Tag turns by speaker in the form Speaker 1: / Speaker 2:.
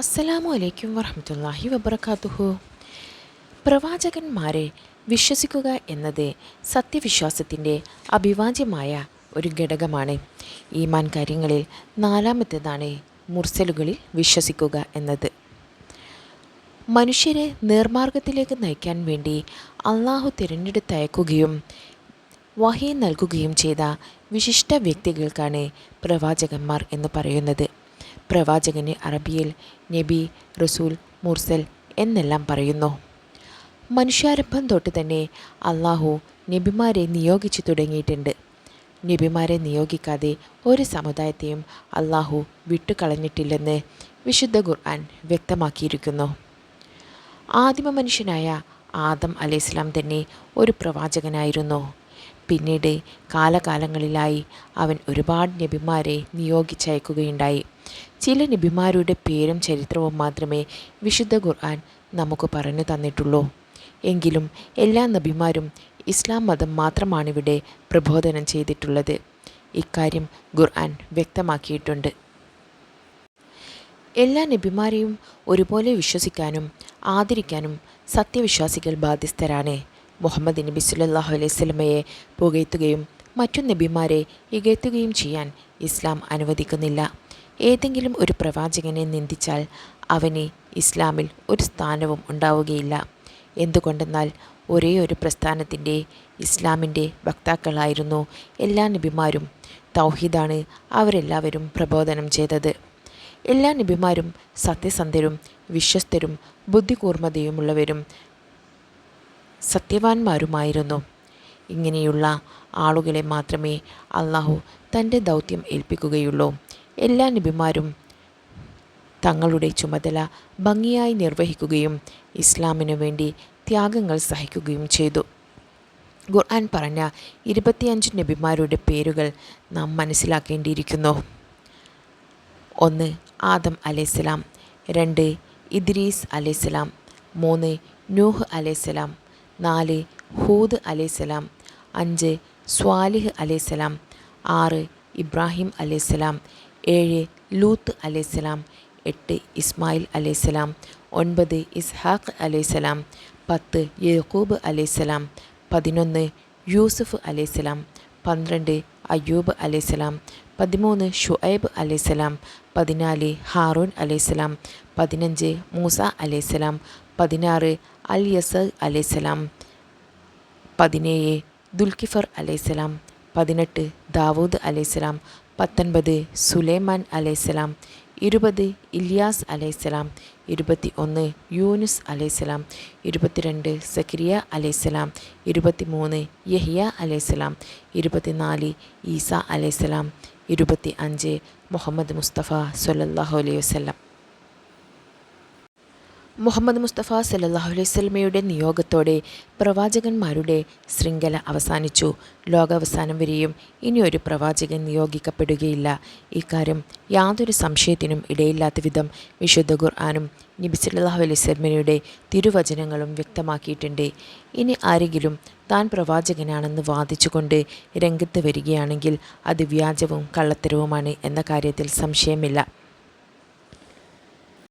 Speaker 1: അസ്സലാമു അലൈക്കും വറഹമത്തല്ലാഹി വബർക്കാത്തുഹു പ്രവാചകന്മാരെ വിശ്വസിക്കുക എന്നത് സത്യവിശ്വാസത്തിന്റെ അഭിവാജ്യമായ ഒരു ഘടകമാണ്. ഈമാൻ കാര്യങ്ങളിൽ നാലാമത്തേതാണ് മുർസലുകളിൽ വിശ്വസിക്കുക എന്നത്. മനുഷ്യരെ നേർമാർഗത്തിലേക്ക് നയിക്കാൻ വേണ്ടി അള്ളാഹു തിരഞ്ഞെടുത്തയക്കുകയും വഹി നൽകുകയും ചെയ്ത വിശിഷ്ട വ്യക്തികൾക്കാണ് പ്രവാചകന്മാർ എന്ന് പറയുന്നത്. പ്രവാചകന് അറബിയിൽ നബി റസൂൽ മുർസൽ എന്നെല്ലാം പറയുന്നു. മനുഷ്യാരംഭം തൊട്ട് തന്നെ അള്ളാഹു നബിമാരെ നിയോഗിച്ചു തുടങ്ങിയിട്ടുണ്ട്. നബിമാരെ നിയോഗിക്കാതെ ഒരു സമുദായത്തെയും അള്ളാഹു വിട്ടുകളഞ്ഞിട്ടില്ലെന്ന് വിശുദ്ധ ഖുർആൻ വ്യക്തമാക്കിയിരിക്കുന്നു. ആദിമ മനുഷ്യനായ ആദം അലൈഹിസ്ലാം തന്നെ ഒരു പ്രവാചകനായിരുന്നു. പിന്നീട് കാലകാലങ്ങളിലായി അവൻ ഒരുപാട് നബിമാരെ നിയോഗിച്ചയക്കുകയുണ്ടായി. ചില നബിമാരുടെ പേരും ചരിത്രവും മാത്രമേ വിശുദ്ധ ഖുർആൻ നമുക്ക് പറഞ്ഞു തന്നിട്ടുള്ളൂ. എങ്കിലും എല്ലാ നബിമാരും ഇസ്ലാം മതം മാത്രമാണിവിടെ പ്രബോധനം ചെയ്തിട്ടുള്ളത്. ഇക്കാര്യം ഖുർആൻ വ്യക്തമാക്കിയിട്ടുണ്ട്. എല്ലാ നബിമാരെയും ഒരുപോലെ വിശ്വസിക്കാനും ആദരിക്കാനും സത്യവിശ്വാസികൾ ബാധ്യസ്ഥരാണ്. മുഹമ്മദ് നബി സുല്ലാഹു അലൈഹി സ്വലമയെ പുകയത്തുകയും മറ്റു നബിമാരെ ഇകയത്തുകയും ചെയ്യാൻ ഇസ്ലാം അനുവദിക്കുന്നില്ല. ഏതെങ്കിലും ഒരു പ്രവാചകനെ നിന്ദിച്ചാൽ അവന് ഇസ്ലാമിൽ ഒരു സ്ഥാനവും ഉണ്ടാവുകയില്ല. എന്തുകൊണ്ടെന്നാൽ ഒരേ ഒരു പ്രസ്ഥാനത്തിന്റെ ഇസ്ലാമിന്റെ വക്താക്കളായിരുന്നു എല്ലാ നബിമാരും. തൗഹീദാണ് അവരെല്ലാവരും പ്രബോധനം ചെയ്തത്. എല്ലാ നബിമാരും സത്യസന്ധരും വിശ്വസ്തരും ബുദ്ധികൂർമ്മതയുമുള്ളവരും സത്യവാന്മാരുമായിരുന്നു ഇങ്ങനെയുള്ള ആളുകളെ മാത്രമേ അള്ളാഹു തന്റെ ദൗത്യം ഏൽപ്പിക്കുകയുള്ളൂ. എല്ലാ നബിമാരും തങ്ങളുടെ ചുമതല ഭംഗിയായി നിർവഹിക്കുകയും ഇസ്ലാമിനു വേണ്ടി ത്യാഗങ്ങൾ സഹിക്കുകയും ചെയ്തു. ഖുർആൻ പറഞ്ഞ ഇരുപത്തിയഞ്ച് നബിമാരുടെ പേരുകൾ നാം മനസ്സിലാക്കേണ്ടിയിരിക്കുന്നു. ഒന്ന് ആദം അലൈഹിസ്സലാം. രണ്ട് ഇദ്രീസ് അലൈഹിസ്സലാം. മൂന്ന് നൂഹ് അലൈഹിസ്സലാം. നാല് ഹൂദ് അലൈഹിസ്സലാം. അഞ്ച് സ്വാലിഹ് അലൈഹിസ്സലാം. ആറ് ഇബ്രാഹിം അലൈഹിസ്സലാം. ഏഴ് ലൂത്ത് അലൈഹിസ്സലാം. എട്ട് ഇസ്മായിൽ അലൈഹിസ്സലാം. ഒൻപത് ഇസ്ഹാഖ് അലൈഹിസ്സലാം. പത്ത് യഹൂബ് അലൈഹിസ്സലാം. പതിനൊന്ന് യൂസുഫ് അലൈഹിസ്സലാം. പന്ത്രണ്ട് അയ്യൂബ് അലൈഹിസ്സലാം. പതിമൂന്ന് ഷുഐബ് അലൈഹിസ്സലാം. പതിനാല് ഹാറൂൻ അലൈഹിസ്സലാം. പതിനഞ്ച് മൂസ അലൈഹിസ്സലാം. പതിനാറ് അൽ യസ് അലൈഹിസ്സലാം. പതിനേഴ് ദുൽഖിഫർ അലൈഹിസ്സലാം. പതിനെട്ട് ദാവൂദ് അലൈഹിസ്സലാം. പത്തൊൻപത് സുലൈമാൻ അലൈഹിസ്സലാം ഇരുപത് ഇല്യാസ് അലൈഹിസ്സലാം ഇരുപത്തി ഒന്ന് യൂനുസ് അലൈഹിസ്സലാം ഇരുപത്തിരണ്ട് സക്രിയ അലൈഹിസ്സലാം ഇരുപത്തി മൂന്ന് യഹിയ അലൈഹിസ്സലാം ഇരുപത്തിനാല് ഈസ അലൈഹിസ്സലാം ഇരുപത്തി അഞ്ച് മുഹമ്മദ് മുസ്തഫ സൊല്ലാഹു അലൈഹി വസല്ലം. മുഹമ്മദ് മുസ്തഫ സല്ലല്ലാഹു അലൈഹി വസല്ലമയുടെ നിയോഗത്തോടെ പ്രവാചകന്മാരുടെ ശൃംഖല അവസാനിച്ചു. ലോകാവസാനം വരെയും ഇനി ഒരു പ്രവാചകൻ നിയോഗിക്കപ്പെടുകയില്ല. ഇക്കാര്യം യാതൊരു സംശയത്തിനും ഇടയില്ലാത്ത വിധം വിശുദ്ധ ഖുർആാനും നബി സല്ലാഹു അലൈഹി വസല്ലമയുടെ തിരുവചനങ്ങളും വ്യക്തമാക്കിയിട്ടുണ്ട്. ഇനി ആരെങ്കിലും താൻ പ്രവാചകനാണെന്ന് വാദിച്ചുകൊണ്ട് രംഗത്ത് വരികയാണെങ്കിൽ അത് വ്യാജവും കള്ളത്തരവുമാണ് എന്ന കാര്യത്തിൽ സംശയമില്ല.